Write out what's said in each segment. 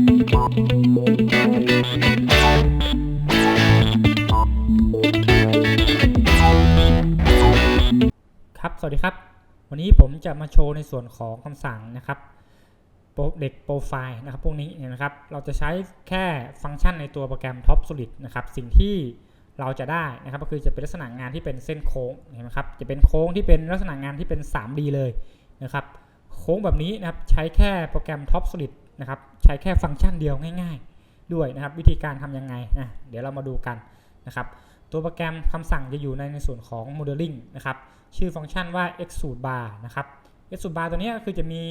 ครับ สวัสดีครับ วันนี้ผมจะมาโชว์ในส่วนของคำสั่งนะครับโปรเด็กโปรไฟล์นะครับ พวกนี้เนี่ยนะครับ เราจะใช้แค่ฟังก์ชันในตัวโปรแกรม Top Solid นะครับ สิ่งที่เราจะได้นะครับก็คือจะเป็นลักษณะงานที่เป็นเส้นโค้งเห็นไหมครับ จะเป็นโค้งที่เป็นลักษณะงานที่เป็น 3D เลยนะครับ โค้งแบบนี้นะครับใช้แค่โปรแกรม Top Solid นะครับใช้แค่ฟังก์ชันเดียวง่าย ๆ ด้วยนะครับ วิธีการทำยังไงนะเดี๋ยวเรามาดูกันนะครับ ตัวโปรแกรมคำสั่งจะอยู่ในในส่วนของ Modeling นะครับ ชื่อฟังก์ชันว่า extrude bar นะครับ extrude bar ตัวนี้ก็คือจะมี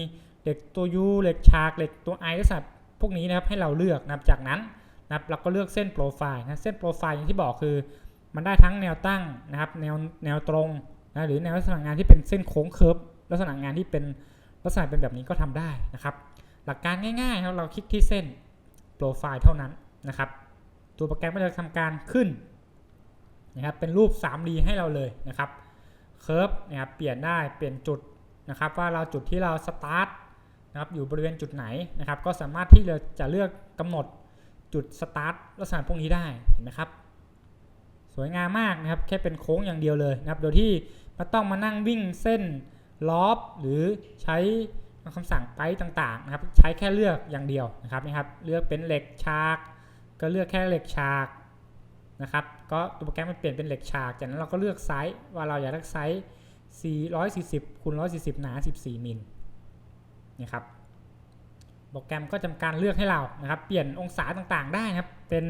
เหล็กตัว U เหล็กฉากเหล็กตัว I ลักษณะพวกนี้นะครับให้เราเลือกนะครับจากนั้นนะครับเราก็เลือกเส้นโปรไฟล์นะเส้นโปรไฟล์อย่างที่บอกคือ มันได้ทั้งแนวตั้งนะครับแนวแนวตรงนะหรือแนวลักษณะงานที่เป็นเส้นโค้งเคิร์ฟลักษณะงานที่เป็นลักษณะเป็นแบบนี้ก็ทำได้นะครับ หลักการง่ายๆครับเราคลิกที่เส้นโปรไฟล์เท่านั้นนะครับ ตัวโปรแกรมก็จะทำการขึ้นนะครับเป็นรูป 3D ให้เราเลยนะครับเคิร์ฟนะครับเปลี่ยนได้เปลี่ยนจุดนะครับว่าเราจุดที่เราสตาร์ทนะครับอยู่บริเวณจุดไหนนะครับ ก็สามารถที่เราจะเลือกกำหนดจุดสตาร์ทลักษณะพวกนี้ได้เห็นไหมครับ สวยงามมากนะครับแค่เป็นโค้งอย่างเดียวเลยนะครับ โดยที่ไม่ต้องมานั่งวิ่งเส้นล็อบหรือใช้ คำสั่งไปต่างๆนะครับใช้แค่เลือกอย่างเดียวนะครับนี่ครับเลือกเป็นเหล็กฉาก ก็เลือกแค่เหล็กฉากนะครับก็ตัวโปรแกรมมันเปลี่ยนเป็นเหล็กฉากจากนั้นเราก็เลือกไซส์ว่าเราอยากได้ไซส์ 440คูณ140 หนา 14 มิลนี่ครับโปรแกรมก็จำการเลือกให้เรานะครับเปลี่ยนองศาต่างๆได้นะครับเป็น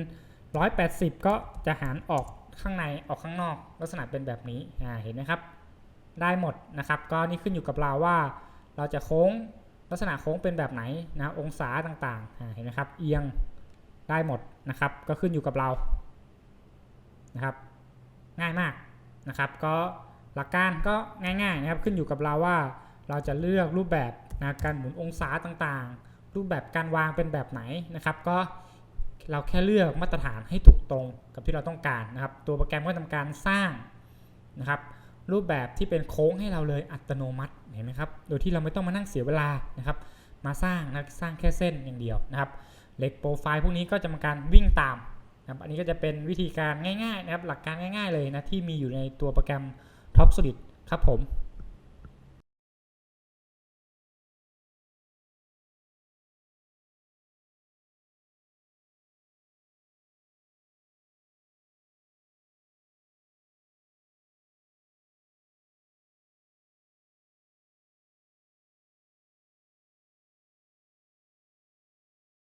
180 ก็จะหารออกข้างในออกข้างนอก ลักษณะเป็นแบบนี้อ่าเห็นไหมครับได้หมดนะครับ ก็นี่ขึ้นอยู่กับเราว่า เราจะโค้งลักษณะโค้งเป็นแบบไหนนะองศาต่างๆเห็นไหมครับเอียงได้หมดนะครับก็ขึ้นอยู่กับเรานะครับง่ายมากนะครับก็หลักการก็ง่ายๆนะครับขึ้นอยู่กับเราว่าเราจะเลือกรูปแบบนะการหมุนองศาต่างๆ รูปแบบการวางเป็นแบบไหนนะครับ ก็เราแค่เลือกมาตรฐานให้ถูกตรงกับที่เราต้องการนะครับ ตัวโปรแกรมก็ทำการสร้างนะครับ รูปแบบที่เป็นโค้งให้เราเลยอัตโนมัติเห็นไหมครับโดยที่เราไม่ต้องมานั่งเสียเวลานะครับมาสร้างนะสร้างแค่เส้นอย่างเดียวนะครับเหล็กโปรไฟล์พวกนี้ก็จะมาการวิ่งตามนะครับอันนี้ก็จะเป็นวิธีการง่ายๆนะครับหลักการง่าย ๆเลยนะที่มีอยู่ในตัวโปรแกรม Top Solid ครับผม